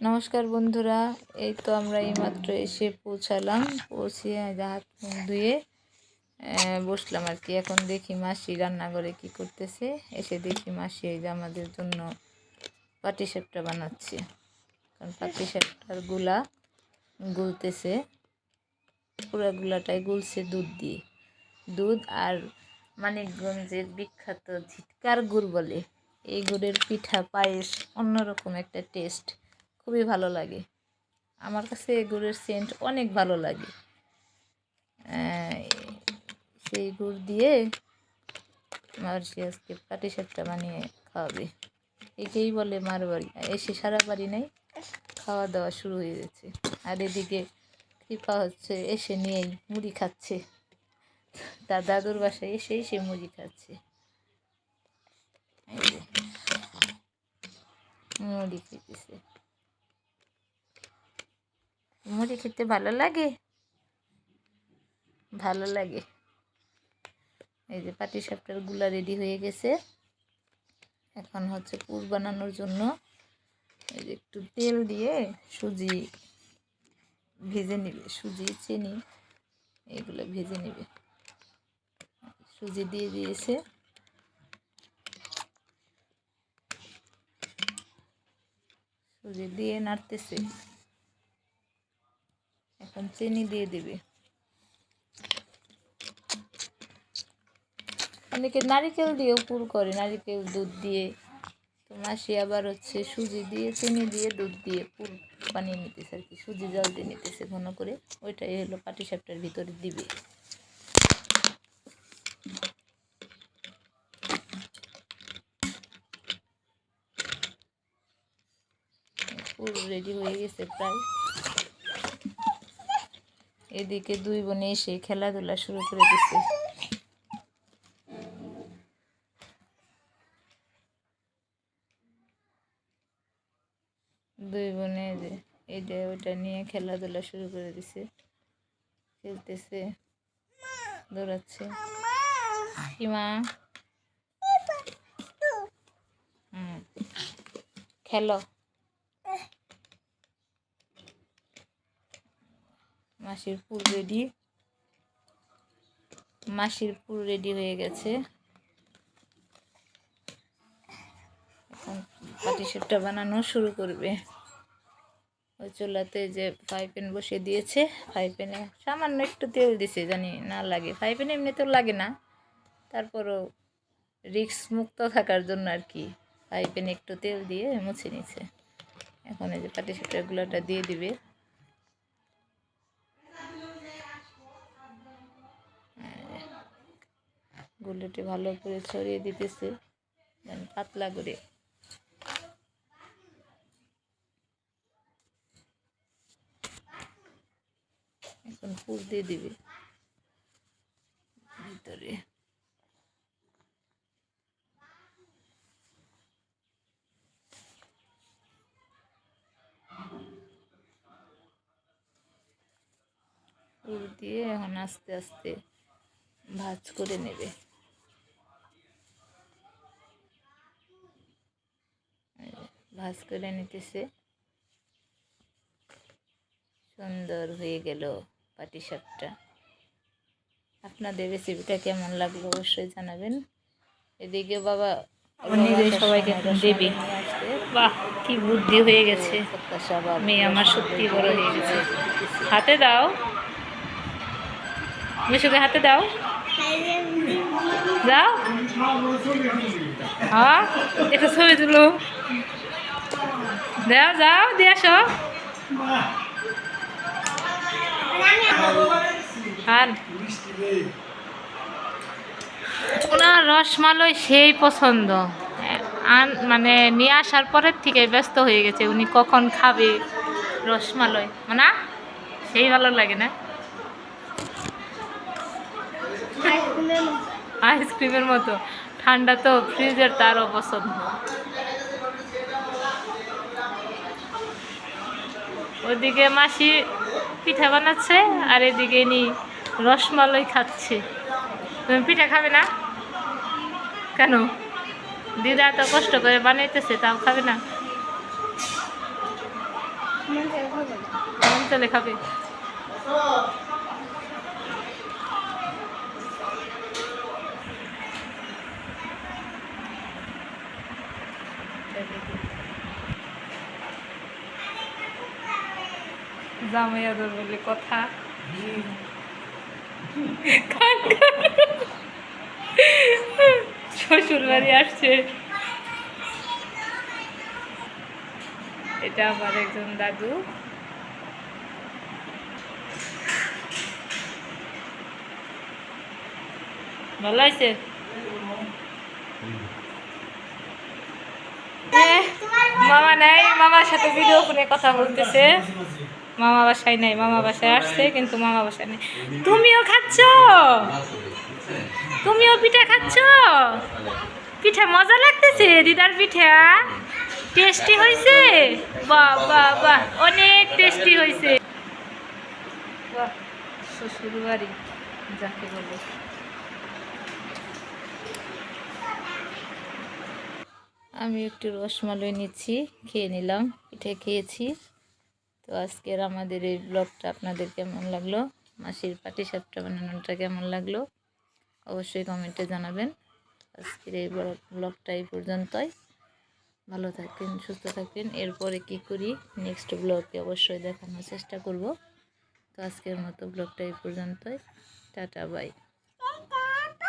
নমস্কার বন্ধুরা, এই তো আমরা এইমাত্র এসে পৌঁছালাম। পৌঁছে হাত মুখ ধুয়ে বসলাম আর কি। এখন দেখি মাসি রান্নাঘরে কি করতেছে। এসে দেখি মাসি এই যে আমাদের জন্য পাটি সাপটা বানাচ্ছে। কারণ পাটি সাপটারগুলা গুলতেছে। পুরা গুলাটাই গুলছে দুধ দিয়ে। দুধ আর মানিকগঞ্জের বিখ্যাত ঝিটকার গুড় বলে। এই গুড়ের পিঠা পায়েস অন্যরকম একটা টেস্ট। খুবই ভালো লাগে। আমার কাছে গুড়ের সেন্ট অনেক ভালো লাগে। সেই গুড় দিয়ে মার্সি আজকে পাটি সাপটা বানিয়ে খাওয়াবে। একেই বলে মার বাড়ি এসে সারা বাড়ি নেই, খাওয়া দাওয়া শুরু হয়ে গেছে। আর এদিকে কৃপা হচ্ছে, এসে নিয়েই মুড়ি খাচ্ছে। তার দাদুর বাসায় এসেই সে মুড়ি খাচ্ছে। মুড়ি খেতেছে মুড়ি খেতে ভালো লাগে? ভালো লাগে। এই যে পাটি সাপটারগুলা রেডি হয়ে গেছে। এখন হচ্ছে পুর বানানোর জন্য এই যে একটু তেল দিয়ে সুজি ভেজে নিবে, সুজি, চিনি, এগুলো ভেজে নিবে। সুজি দিয়ে দিয়েছে। সুজি দিয়ে নাড়তেছে। চিনি দিয়ে দিবে। অনেকে নারিকেল দিয়েও পুর করে, নারিকেল দুধ দিয়ে। তো মাসি আবার হচ্ছে সুজি দিয়ে, চিনি দিয়ে দুধ দিয়ে পুর বানিয়ে নিতেছে আর কি, সুজি জল দিয়ে নিতেছে ঘন করে। ওইটাই হলো পাটিসাপটার ভিতরে দিবে। পুর রেডি হয়ে গেছে প্রায়। এদিকে দুই বোনে এসে খেলাধুলা শুরু করে দিচ্ছে দুই বোনে এইটা ওইটা নিয়ে খেলাধুলা শুরু করে দিছে। খেলতেছে, দৌড়াচ্ছে। কি মা খেলো। মাসির পুর রেডি মাসির পুর রেডি হয়ে গেছে। এখন পাটিসাপটা বানানো শুরু করবে। ওই চুলাতে যে ফ্রাই প্যান বসে দিয়েছে ফ্রাই প্যানে সামান্য একটু তেল দিছে, জানি না লাগে। ফ্রাই প্যান এমনিতেও লাগে না। তারপরও রিক্স মুক্ত থাকার জন্য আর কি ফ্রাই প্যানে একটু তেল দিয়ে মুছে নিছে। এখন এই যে পাটিসাপটার গুলাটা দিয়ে দিবে। গুলোটি ভালো করে ছড়িয়ে দিতেছে। পাতলা করে। এখন পুর দিয়ে দিবে। ভিতরে। দিয়ে এখন আস্তে আস্তে ভাজ করে নেবে এই যে ভাজ করে নিতেছে। সুন্দর হয়ে গেল পাটিসাপটা আপনাদের রেসিপিটা কেমন লাগল অবশ্যই জানাবেন। এদিকে বাবা সবাইকে দেবে। বাহ কি বুদ্ধি হয়ে গেছে। মেয়ে আমার সত্যি বড় হয়ে গেছে। হাতে দাও। মিশুকে হাতে দাও। দাও। হ্যাঁ একটা ছবি তুলো। দাও যাও দিয়ে আসো। আর ওনার রসমালাই সেই পছন্দ। আন মানে নিয়ে আসার পরের থেকে ব্যস্ত হয়ে গেছে উনি কখন খাবে রসমালাই। না সেই ভালো লাগে না। আইসক্রিমের মতো। ঠান্ডা তো ফ্রিজের তারও পছন্দ। ওদিকে মাসি পিঠা বানাচ্ছে আর এদিকে নি রসমালাই খাচ্ছে। তুমি পিঠা খাবে না? কেন? দিদা এত কষ্ট করে বানাইতেছে, তাও খাবে না? মন চলে খাবে। জামাই আদর বলে কথা। শ্বশুর বাড়ি আসছে। এটা আমার একজন দাদু। ভালো আছে? মামা নাই মামার সাথে ভিডিও ফোনে কথা বলতেছে। মামা বাসায় নাই, মামা বাসায় আসছে, কিন্তু মামা বাসায় নেই। তুমিও খাচ্ছ? তুমিও পিঠা খাচ্ছ? পিঠা মজা লাগতেছে দিদার পিঠা। টেস্টি হয়েছে বাহ বাহ বাহ, অনেক টেস্টি হয়েছে বাহ যাকে বলে। আমি একটু রসমালাই নিচ্ছি, খেয়ে নিলাম, পিঠে খেয়েছি। তো আজকের আমাদের এই ব্লগটা আপনাদের কেমন লাগল? মাসির পাটি সাপটা বানানোটা কেমন লাগল? অবশ্যই কমেন্টে জানাবেন। আজকের এই ব্লগটা এই পর্যন্তই। ভালো থাকবেন, সুস্থ থাকবেন। এরপরে কি করি? নেক্সট ব্লগে অবশ্যই দেখানোর চেষ্টা করব। তো আজকের মতো ব্লগটা এই পর্যন্তই। Tata bye